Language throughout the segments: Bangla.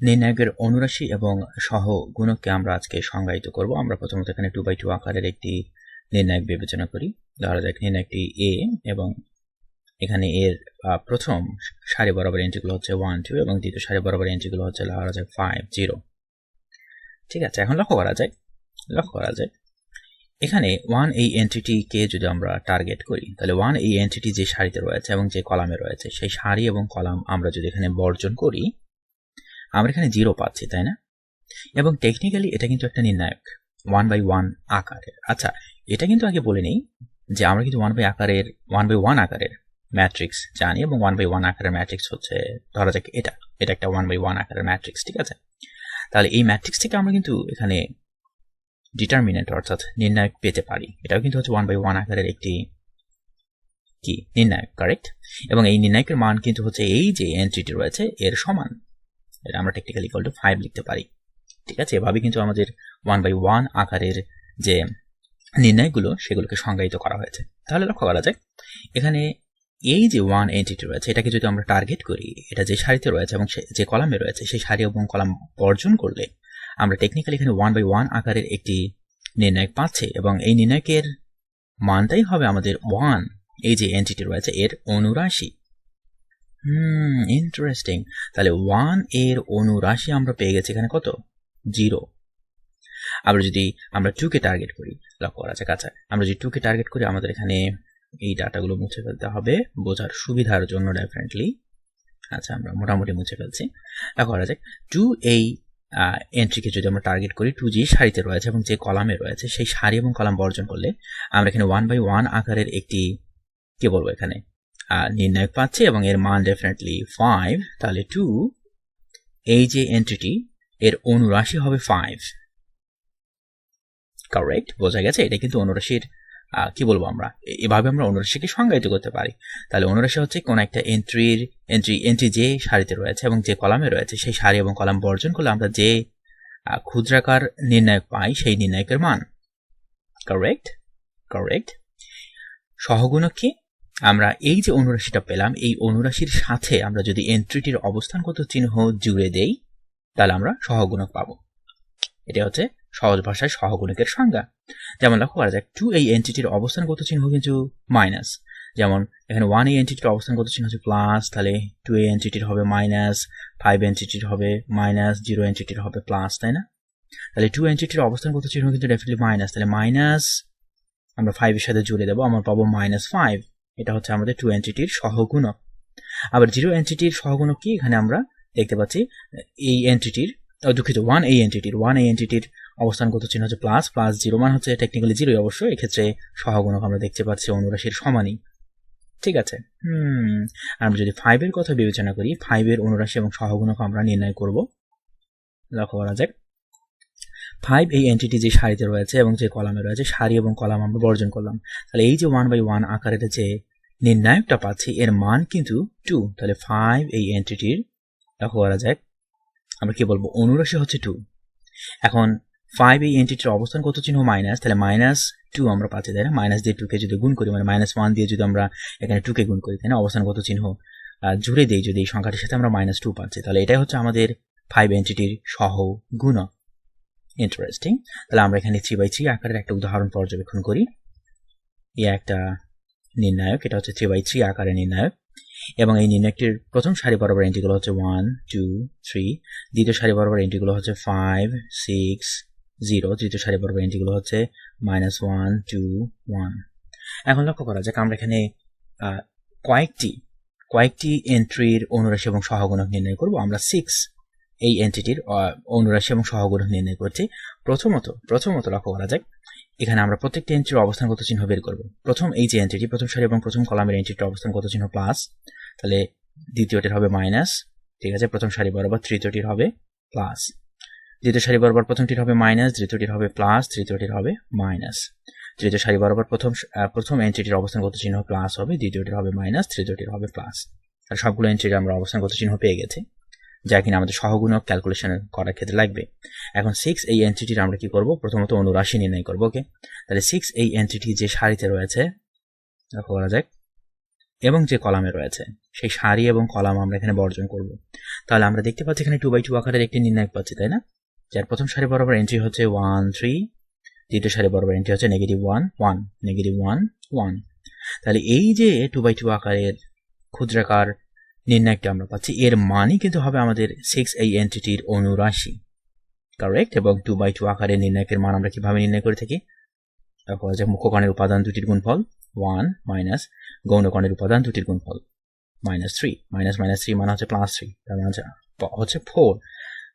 নির্ণায়কের অনুরাশি এবং সহ গুণককে আমরা আজকে সংজ্ঞায়িত করব। আমরা প্রথমত এখানে টু বাই টু আকারের একটি নির্ণায়ক বিবেচনা করি। ধরা যাক নির্ণায়কটি এ এবং এখানে এর প্রথম সারি বরাবর এন্ট্রিগুলো হচ্ছে ওয়ান টু এবং দ্বিতীয় সারি বরাবর এন্ট্রিগুলো হচ্ছে ধরা যাক ফাইভ জিরো ঠিক আছে, এখন লক্ষ্য করা যায় লক্ষ্য করা যায় এখানে ওয়ান এই এন্ট্রিটিকে যদি আমরা টার্গেট করি, তাহলে ওয়ান এই এন্ট্রিটি যে সারিতে রয়েছে এবং যে কলামে রয়েছে, সেই সারি এবং কলাম আমরা যদি এখানে বর্জন করি আমরা এখানে জিরো পাচ্ছি, তাই না? এবং টেকনিক্যালি এটা কিন্তু একটা নির্ণায়ক ওয়ান বাই ওয়ান আকারের। আচ্ছা এটা কিন্তু আগে বলে নেই যে আমরা কিন্তু ওয়ান বাই আকারের ওয়ান বাই ওয়ান আকারের ম্যাট্রিক্স জানি এবং ওয়ান বাই ওয়ান আকারের ম্যাট্রিক্স হচ্ছে, ধরা যাক এটা এটা একটা ওয়ান বাই ওয়ান আকারের ম্যাট্রিক্স ঠিক আছে? তাহলে এই ম্যাট্রিক্স থেকে আমরা কিন্তু এখানে ডিটারমিনেন্ট অর্থাৎ নির্ণায়ক পেতে পারি। এটাও কিন্তু হচ্ছে ওয়ান বাই ওয়ান আকারের একটি কি? নির্ণায়ক কারেক্ট এবং এই নির্ণায়কের মান কিন্তু হচ্ছে এই যে এন্ট্রিটি রয়েছে, এর সমান। এটা আমরা টেকনিক্যালি ইকুয়াল টু ফাইভ লিখতে পারি। ঠিক আছে? এভাবে কিন্তু আমাদের ওয়ান বাই ওয়ান আকারের যে নির্ণয়গুলো, সেগুলোকে সংজ্ঞায়িত করা হয়েছে। তাহলে লক্ষ্য করা যায় এখানে এই যে ওয়ান এন্টিটি রয়েছে, এটাকে যদি আমরা টার্গেট করি, এটা যে সারিতে রয়েছে এবং যে কলামে রয়েছে, সেই সারি এবং কলাম বর্জন করলে আমরা টেকনিক্যালি এখানে ওয়ান বাই ওয়ান আকারের একটি নির্ণায়ক পাচ্ছি এবং এই নির্ণায়কের মানটাই হবে আমাদের ওয়ান এই যে এন্টিটি রয়েছে, এর অনুরাশি। হুম ইন্টারেস্টিং তাহলে ওয়ানের অনুরাশি আমরা পেয়ে গেছি এখানে কত? জিরো আমরা যদি আমরা টুকে টার্গেট করি লক্ষ্য করা যাক আচ্ছা আমরা যদি টুকে টার্গেট করি, আমাদের এখানে এই ডাটাগুলো মুছে ফেলতে হবে, বোঝার সুবিধার জন্য ডেফিনেটলি আচ্ছা আমরা মোটামুটি মুছে ফেলছি। লক্ষ্য করা যাক টু এই এন্ট্রিকে যদি আমরা টার্গেট করি টু জি সারিতে রয়েছে এবং যে কলামে রয়েছে, সেই সারি এবং কলাম বর্জন করলে, আমরা এখানে ওয়ান বাই ওয়ান আকারের একটি, কে বলব এখানে? নির্ণায়ক পাচ্ছি এবং এর মান ডেফিনেটলি ফাইভ তাহলে টু এই যে এন্ট্রিটি এর অনুরাশি হবে ফাইভ কারেক্ট বোঝা গেছে এটা কিন্তু অনুরাশির কি বলব আমরা এভাবে আমরা অনুরাশিকে সংজ্ঞায়িত করতে পারি তাহলে অনুরাশি হচ্ছে কোন একটা এন্ট্রির এন্ট্রি এন্ট্রি যে সারিতে রয়েছে এবং যে কলামে রয়েছে সেই সারি এবং কলাম বর্জন করলে আমরা যে ক্ষুদ্রাকার নির্ণায়ক পাই সেই নির্ণায়কের মান কারেক্ট কারেক্ট সহগুণক কি আমরা এই যে অনুরাশিটা পেলাম, এই অনুরাশির সাথে আমরা যদি এন্ট্রিটির অবস্থানগত চিহ্ন জুড়ে দেই, তাহলে আমরা সহগুণক পাবো। এটা হচ্ছে সহজ ভাষায় সহগুণকের সংজ্ঞা। যেমন লক্ষ্য করা যায় টু এই এন্টিটির অবস্থানগত চিহ্ন কিন্তু মাইনাস যেমন এখানে ওয়ান এই এন্টিটির অবস্থানগত চিহ্ন হচ্ছে প্লাস তাহলে টু এই এন্টিটির হবে মাইনাস ফাইভ এন্টিটির হবে মাইনাস জিরো এন্টিটির হবে প্লাস তাই না? তাহলে টু এন্টিটির অবস্থানগত চিহ্ন কিন্তু ডেফিনেটলি মাইনাস তাহলে মাইনাস আমরা ফাইভের সাথে জুড়ে দেবো, আমরা পাবো মাইনাস ফাইভ এটা হচ্ছে আমাদের টু এন্টিটির সহগুণক। আবার জিরো এন্টিটির সহগুণক কি? এখানে আমরা দেখতে পাচ্ছি, এই এন্টিটির দুঃখিত ওয়ান এই এন্টিটির ওয়ান এই এন্টিটির অবস্থানগত চিহ্ন হচ্ছে? প্লাস প্লাস জিরো মান হচ্ছে টেকনিক্যালি জিরোই অবশ্য, এক্ষেত্রে সহগুণক আমরা দেখতে পাচ্ছি অনুরাশির সমানই। ঠিক আছে? হুম আমরা যদি ফাইভের কথা বিবেচনা করি ফাইভের অনুরাশি এবং সহগুণক আমরা নির্ণয় করব। লক্ষ্য করা যাক। ফাইভ এই এন্টিটি যে সারিতে রয়েছে এবং যে কলামে রয়েছে, সারি এবং কলাম আমরা বর্জন করলাম। তাহলে এই যে ওয়ান বাই ওয়ান আকারের যে নির্ণায়কটা পাচ্ছি, এর মান কিন্তু টু তাহলে ফাইভ এই এন্টিটির লক্ষ্য করা যাক। আমরা কি বলব? অনুরাশি হচ্ছে টু এখন ফাইভ এই এন্টিটির অবস্থান কত চিহ্ন? মাইনাস তাহলে মাইনাস টু আমরা পাচ্ছি, তাই না? মাইনাস দিয়ে টুকে যদি গুণ করি মানে মাইনাস ওয়ান দিয়ে যদি আমরা এখানে টুকে গুণ করি, তাই না? অবস্থান কত চিহ্ন? জুড়ে দিই যদি এই সংখ্যাটির সাথে আমরা মাইনাস টু পাচ্ছি, তাহলে এটাই হচ্ছে আমাদের ফাইভ এন্টিটির সহ গুণ ইন্টারেস্টিং তাহলে আমরা এখানে থ্রি বাই থ্রি আকারের একটা উদাহরণ পর্যবেক্ষণ করি। এ একটা নির্ণায়ক, এটা হচ্ছে থ্রি বাই থ্রি আকারের নির্ণায়ক। এবং এই নির্ণয়টির প্রথম সারি বরাবর এন্ট্রিগুলো হচ্ছে ওয়ান টু থ্রি দ্বিতীয় সারি বরাবর এন্ট্রিগুলো হচ্ছে ফাইভ সিক্স জিরো তৃতীয় সারি বরাবর এন্ট্রিগুলো হচ্ছে মাইনাস ওয়ান টু ওয়ান এখন লক্ষ্য করা যাক, আমরা এখানে কয়েকটি কয়েকটি এন্ট্রির অনুরাশি এবং সহগুণক নির্ণয় করব। আমরা সিক্স এই এন্টিটির অনুরাশি এবং সহগুণক নির্ণয় করছি। প্রথমত প্রথমত লক্ষ্য করা যাক। এখানে আমরা প্রত্যেকটি এন্ট্রির অবস্থানগত চিহ্ন বের করব। প্রথম এই যে এন্ট্রিটি প্রথম সারি এবং প্রথম কলামের এন্ট্রিটির অবস্থানগত চিহ্ন প্লাস তাহলে দ্বিতীয়টির হবে মাইনাস ঠিক আছে? প্রথম সারি বরাবর তৃতীয়টির হবে প্লাস দ্বিতীয় সারি বরাবর প্রথমটির হবে মাইনাস দ্বিতীয়টির হবে প্লাস তৃতীয়টির হবে মাইনাস তৃতীয় সারি বরাবর প্রথম প্রথম এন্ট্রিটির অবস্থানগত চিহ্ন প্লাস হবে, দ্বিতীয়টির হবে মাইনাস তৃতীয়টির হবে প্লাস আর সবগুলো এন্ট্রির আমরা অবস্থানগত চিহ্ন পেয়ে গেছি। যা কিনা আমাদের সহগুণক ক্যালকুলেশন করার ক্ষেত্রে লাগবে। এখন সিক্স এই এন্ট্রিটির আমরা কি করব? প্রথমত অনুরাশি নির্ণয় করব ওকে তাহলে সিক্স এই এন্ট্রিটি যে সারিতে রয়েছে, লক্ষ্য করা যাক, এবং যে কলামে রয়েছে, সেই সারি এবং কলাম আমরা এখানে বর্জন করব। তাহলে আমরা দেখতে পাচ্ছি এখানে টু বাই টু আকারের একটি নির্ণায়ক পাচ্ছি, তাই না? যার প্রথম সারি বরাবর এন্ট্রি হচ্ছে ওয়ান থ্রি দ্বিতীয় সারি বরাবর এন্ট্রি হচ্ছে negative one one negative one one তাহলে এই যে টু বাই টু আকারের ক্ষুদ্রাকার নির্ণায়কটা আমরা পাচ্ছি? এর মানই কিন্তু হবে আমাদের সিক্স এই এন্টিটির অনুরাশি। কারেক্ট এবং টু বাই টু আকারের নির্ণায়কের মান আমরা কীভাবে নির্ণয় করে থাকি? দেখো যে মুখ্যকণের উপাদান দুটির গুণফল ওয়ান মাইনাস গৌণকণের উপাদান দুটির গুণফল minus three minus minus three মানে হচ্ছে প্লাস থ্রি তার মানে হচ্ছে ফোর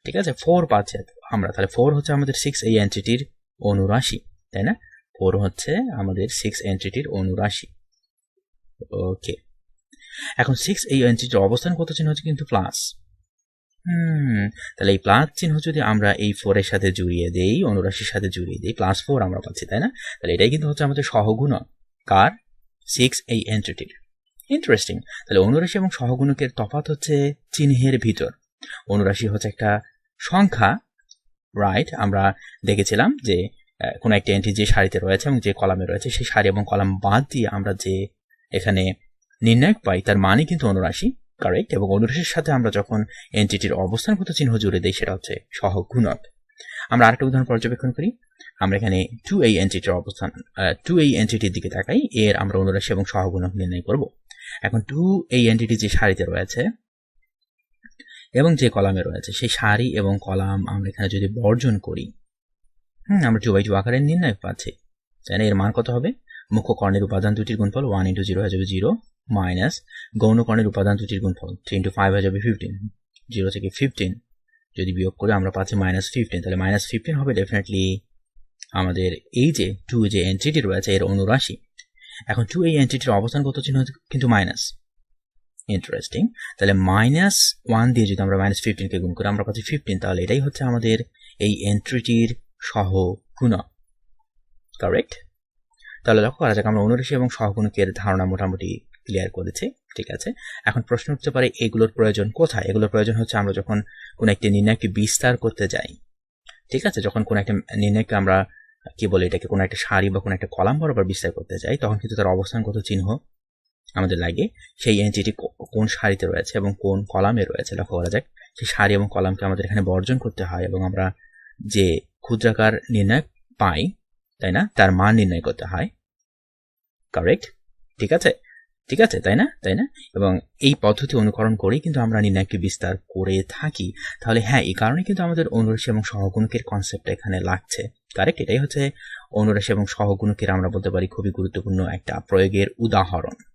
ঠিক আছে? ফোর পাচ্ছে আমরা। তাহলে ফোর হচ্ছে আমাদের সিক্স এই এন্টিটির অনুরাশি, তাই না? ফোর হচ্ছে আমাদের সিক্স এন্টিটির অনুরাশি। ওকে এখন সিক্স এই এন্টিটির অবস্থান কত চিহ্ন হচ্ছে কিন্তু প্লাস হুম, তাহলে এই প্লাস চিহ্ন যদি আমরা এই ফোরের সাথে জুড়িয়ে দেই, অনুরাশির সাথে জুড়িয়ে দিই প্লাস ফোর আমরা পাচ্ছি, তাই না? তাহলে এটাই কিন্তু হচ্ছে আমাদের সহগুণক। কার? সিক্স এই এন্টিটির ইন্টারেস্টিং তাহলে অনুরাশি এবং সহগুণকের তফাৎ হচ্ছে চিহ্নের ভিতর। অনুরাশি হচ্ছে একটা সংখ্যা রাইট আমরা দেখেছিলাম যে কোনো একটা এন্ট্রি যে সারিতে রয়েছে এবং যে কলামে রয়েছে, সেই সারি এবং কলাম বাদ দিয়ে আমরা যে এখানে নির্ণায়ক পাই, তার মানে কিন্তু অনুরাশি কারেক্ট এবং অনুরাশির সাথে আমরা যখন এন্টিটির অবস্থানগত চিহ্ন জুড়ে দিই, সেটা হচ্ছে সহগুণক আমরা আরেকটা উদাহরণ পর্যবেক্ষণ করি। আমরা এখানে টু এই এন্টিটির অবস্থান টু এই এনটিটির দিকে তাকাই, এর আমরা অনুরাশি এবং সহগুণক নির্ণয় করব। এখন টু এই এনটিটি যে সারিতে রয়েছে এবং যে কলামে রয়েছে, সেই সারি এবং কলাম আমরা এখানে যদি বর্জন করি, হুম, আমরা টু বাই টু আকারের নির্ণায়ক পাচ্ছি। তাই এর মান কত হবে? মুখ্য কর্ণের উপাদান দুটির গুণফল ওয়ান ইন্টু জিরো হয়ে যাবে জিরো মাইনাস গৌণ কর্ণের উপাদান দুটির গুণফল থ্রি ইন্টু ফাইভ হয়ে যাবে ফিফটিন জিরো থেকে ফিফটিন যদি বিয়োগ করে আমরা পাচ্ছি মাইনাস ফিফটিন তাহলে মাইনাস ফিফটিন হবে ডেফিনেটলি আমাদের এই যে টু যে এন্ট্রিটি রয়েছে এর অনুরাশি। এখন টু এই এন্ট্রিটির অবস্থান কত চিহ্ন কিন্তু মাইনাস ইন্টারেস্টিং তাহলে মাইনাস ওয়ান দিয়ে যদি আমরা মাইনাস ফিফটিনকে গুণ করি আমরা পাচ্ছি ফিফটিন তাহলে এটাই হচ্ছে আমাদের এই এন্ট্রিটির সহ গুণ কারেক্ট তাহলে লক্ষ্য করা যাক আমরা অনুরাশি এবং সহগুণকের ধারণা মোটামুটি ক্লিয়ার করেছি ঠিক আছে? এখন প্রশ্ন উঠতে পারে, এগুলোর প্রয়োজন কোথায়? এগুলোর প্রয়োজন হচ্ছে আমরা যখন কোনো একটি নির্ণয়কে বিস্তার করতে যাই, ঠিক আছে? যখন কোনো একটা নির্ণয়কে আমরা, কি বলে এটাকে, কোনো একটা সারি বা কোনো একটা কলাম বরাবর বিস্তার করতে যাই, তখন কিন্তু তার অবস্থানগত চিহ্ন আমাদের লাগে। সেই এন্টিটি কোন সারিতে রয়েছে এবং কোন কলামে রয়েছে, লক্ষ্য করা যাক। সেই সারি এবং কলামকে আমাদের এখানে বর্জন করতে হয় এবং আমরা যে ক্ষুদ্রাকার নির্ণয় পাই তাই না? তার মান নির্ণয় করতে হয়। কারেক্ট ঠিক আছে? ঠিক আছে, তাই না? তাই না? এবং এই পদ্ধতি অনুকরণ করেই কিন্তু আমরা নির্ণয়কে বিস্তার করে থাকি। তাহলে হ্যাঁ এই কারণে কিন্তু আমাদের অনুরাশি এবং সহগুণকের কনসেপ্ট এখানে লাগছে। কারেক্ট এটাই হচ্ছে অনুরাশি এবং সহগুণকের আমরা বলতে পারি খুবই গুরুত্বপূর্ণ একটা প্রয়োগের উদাহরণ।